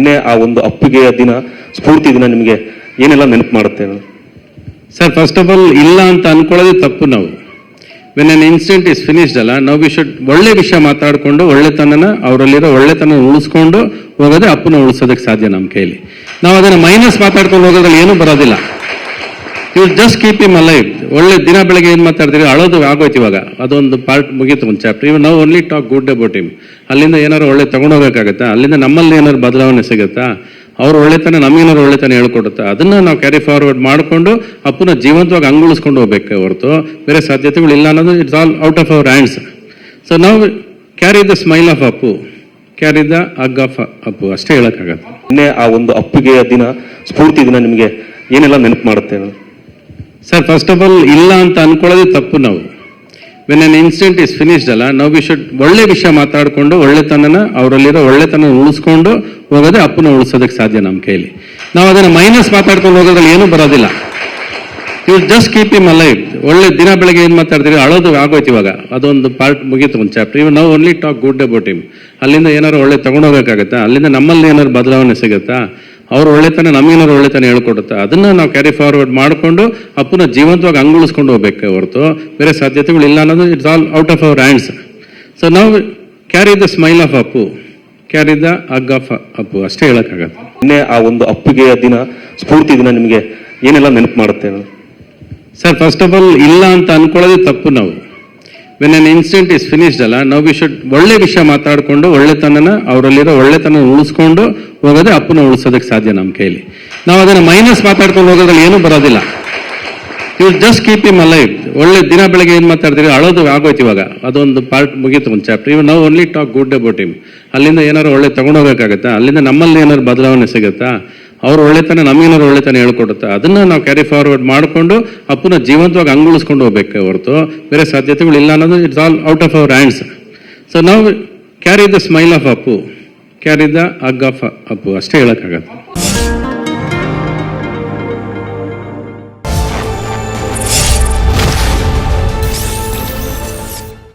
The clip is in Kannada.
ನಿನ್ನೆ ಆ ಒಂದು ಅಪ್ಪಿಗೆಯ ದಿನ, ಸ್ಫೂರ್ತಿ ದಿನ ನಿಮಗೆ ಏನೆಲ್ಲ ನೆನಪು ಮಾಡುತ್ತೆ ಸರ್ ಫಸ್ಟ್ ಆಫ್ ಆಲ್ ಇಲ್ಲ ಅಂತ ಅನ್ಕೊಳ್ಳೋದೇ ತಪ್ಪು ನಾವು. When an incident is finished ಅಲ್ಲ ನಾವು ವಿ ಶುಡ್ ಒಳ್ಳೆ ವಿಷಯ ಮಾತಾಡಿಕೊಂಡು, ಒಳ್ಳೆತನನ, ಅವರಲ್ಲಿರೋ ಒಳ್ಳೆತನ ಉಳಿಸ್ಕೊಂಡು ಹೋಗೋದೇ ಅಪ್ಪನ ಉಳಿಸೋದಕ್ಕೆ ಸಾಧ್ಯ ನಮ್ಮ ಕೈಲಿ. ನಾವು ಅದನ್ನು ಮೈನಸ್ ಮಾತಾಡ್ಕೊಂಡು ಹೋಗೋದ್ರಲ್ಲಿ ಏನೂ ಬರೋದಿಲ್ಲ. You just keep him alive ಒಳ್ಳೆ ದಿನ ಬೆಳಗ್ಗೆ ಏನು ಮಾತಾಡ್ತೀರಿ? ಅಳೋದು ಆಗೋಯ್ತು ಇವಾಗ. ಅದೊಂದು ಪಾರ್ಟ್ ಮುಗೀತು ಒಂದು ಚಾಪ್ಟರ್ ಇವ್ ನಾವು only talk good about him ಅಲ್ಲಿಂದ ಏನಾರು ಒಳ್ಳೆ ತಗೊಂಡೋಗಕ್ಕಾಗತ್ತಾ ಅಲ್ಲಿಂದ ನಮ್ಮಲ್ಲಿ ಏನಾದ್ರು ಬದಲಾವಣೆ ಸಿಗುತ್ತಾ? ಅವ್ರು ಒಳ್ಳೆತನ ನಮಗೇನಾದ್ರು ಒಳ್ಳೆತನ ಹೇಳ್ಕೊಡುತ್ತೆ? ಅದನ್ನ ನಾವು ಕ್ಯಾರಿ ಫಾರ್ವರ್ಡ್ ಮಾಡಿಕೊಂಡು ಅಪ್ಪನ ಜೀವಂತವಾಗಿ ಅಂಗುಳಿಸ್ಕೊಂಡು ಹೋಗ್ಬೇಕು ಹೊರತು? ಬೇರೆ ಸಾಧ್ಯತೆಗಳು ಇಲ್ಲ ಅನ್ನೋದು it's all out of our hands so ನಾವು carry the smile of Appu carry the hug of Appu ಅಷ್ಟೇ ಹೇಳಕ್ಕಾಗತ್ತೆ ಇನ್ನೇ ಆ ಒಂದು ಅಪ್ಪಿಗೆಯ ದಿನ, ಸ್ಫೂರ್ತಿ ದಿನ ನಿಮಗೆ ಏನೆಲ್ಲ ನೆನಪು ಮಾಡುತ್ತೆ? ಸರ್ ಫಸ್ಟ್ ಆಫ್ ಆಲ್ ಇಲ್ಲ ಅಂತ ಅನ್ಕೊಳ್ಳೋದೇ ತಪ್ಪು ನಾವು when an incident is finished ಅಲ್ಲ ನಾವು ವಿ ಶುಡ್ ಒಳ್ಳೆ ವಿಷಯ ಮಾತಾಡಿಕೊಂಡು ಒಳ್ಳೆತನನ ಅವರಲ್ಲಿರೋ ಒಳ್ಳೆತನ ಉಳಿಸ್ಕೊಂಡು ಹೋಗೋದೇ ಅಪ್ಪನ ಉಳಿಸೋದಕ್ಕೆ ಸಾಧ್ಯ ನಮ್ಮ ಕೈಲಿ ನಾವು ಅದನ್ನು ಮೈನಸ್ ಮಾತಾಡ್ಕೊಂಡು ಹೋಗೋದ್ರಲ್ಲಿ ಏನೂ ಬರೋದಿಲ್ಲ you just keep him alive ಒಳ್ಳೆ ದಿನ ಬೆಳಗ್ಗೆ ಏನು ಮಾತಾಡ್ತೀವಿ ಅಳೋದು ಆಗೋಯ್ತು ಇವಾಗ ಅದೊಂದು ಪಾರ್ಟ್ ಮುಗೀತು ಒಂದು ಚಾಪ್ಟರ್ ಇವ್ ನಾವು only talk good about him ಅಲ್ಲಿಂದ ಏನಾರು ಒಳ್ಳೆ ತಗೊಂಡೋಗಬೇಕಾಗತ್ತಾ ಅಲ್ಲಿಂದ ನಮ್ಮಲ್ಲಿ ಏನಾದ್ರು ಬದಲಾವಣೆ ಸಿಗುತ್ತಾ ಅವ್ರ ಒಳ್ಳೆತನ ನಮಗೇನಾದ್ರು ಒಳ್ಳೆತನ ಹೇಳ್ಕೊಡುತ್ತೆ ಅದನ್ನ ನಾವು ಕ್ಯಾರಿ ಫಾರ್ವರ್ಡ್ ಮಾಡಿಕೊಂಡು ಅಪ್ಪನ ಜೀವಂತವಾಗಿ ಅಂಗುಳಿಸ್ಕೊಂಡು ಹೋಗ್ಬೇಕು ಹೊರತು ಬೇರೆ ಸಾಧ್ಯತೆಗಳು ಇಲ್ಲ ಅನ್ನೋದು it's all out of our hands so ನಾವು carry the smile of Appu carry the hug of Appu ಅಷ್ಟೇ ಹೇಳೋಕ್ಕಾಗತ್ತೆ. ನಿನ್ನೆ ಆ ಒಂದು ಅಪ್ಪಿಗೆಯ ದಿನ ಸ್ಫೂರ್ತಿ ದಿನ ನಿಮಗೆ ಏನೆಲ್ಲ ನೆನಪು ಮಾಡುತ್ತೆ? ಸರ್ ಫಸ್ಟ್ ಆಫ್ ಆಲ್ ಇಲ್ಲ ಅಂತ ಅನ್ಕೊಳ್ಳೋದೇ ತಪ್ಪು ನಾವು. When an incident is finished ಅಲ್ಲ, ನಾವು ವಿ ಶುಡ್ ಒಳ್ಳೆ ವಿಷಯ ಮಾತಾಡಿಕೊಂಡು, ಒಳ್ಳೆತನನ, ಅವರಲ್ಲಿರೋ ಒಳ್ಳೆತನ ಉಳಿಸ್ಕೊಂಡು ಹೋಗೋದೇ ಅಪ್ಪನ ಉಳಿಸೋದಕ್ಕೆ ಸಾಧ್ಯ ನಮ್ಮ ಕೈಲಿ. ನಾವು ಅದನ್ನು ಮೈನಸ್ ಮಾತಾಡ್ಕೊಂಡು ಹೋಗೋದ್ರಲ್ಲಿ ಏನೂ ಬರೋದಿಲ್ಲ. You just keep him alive ಒಳ್ಳೆ ದಿನ ಬೆಳಗ್ಗೆ ಏನು ಮಾತಾಡ್ತೀವಿ ಅಳೋದು ಆಗೋಯ್ತು ಇವಾಗ. ಅದೊಂದು ಪಾರ್ಟ್ ಮುಗೀತು ಒಂದು ಚಾಪ್ಟರ್ ಇವ್ ನಾವು only talk good about him ಅಲ್ಲಿಂದ ಏನಾದ್ರು ಒಳ್ಳೆ ತಗೊಂಡೋಗಕ್ಕಾಗತ್ತಾ ಅಲ್ಲಿಂದ ನಮ್ಮಲ್ಲಿ ಏನಾದ್ರು ಬದಲಾವಣೆ ಸಿಗುತ್ತಾ? ಅವ್ರ ಒಳ್ಳೆತನ ನಮಗೇನಾದ್ರು ಒಳ್ಳೆತನ ಹೇಳ್ಕೊಡುತ್ತೆ? ಅದನ್ನ ನಾವು ಕ್ಯಾರಿ ಫಾರ್ವರ್ಡ್ ಮಾಡಿಕೊಂಡು ಅಪ್ಪನ ಜೀವಂತವಾಗಿ ಅಂಗುಳಿಸ್ಕೊಂಡು ಹೋಗ್ಬೇಕು ಹೊರತು ಬೇರೆ ಸಾಧ್ಯತೆಗಳು ಇಲ್ಲ ಅನ್ನೋದು it's all out of our hands so ನಾವು carry the smile of Appu carry the hug of Appu ಅಷ್ಟೇ ಹೇಳಕ್ಕಾಗತ್ತೆ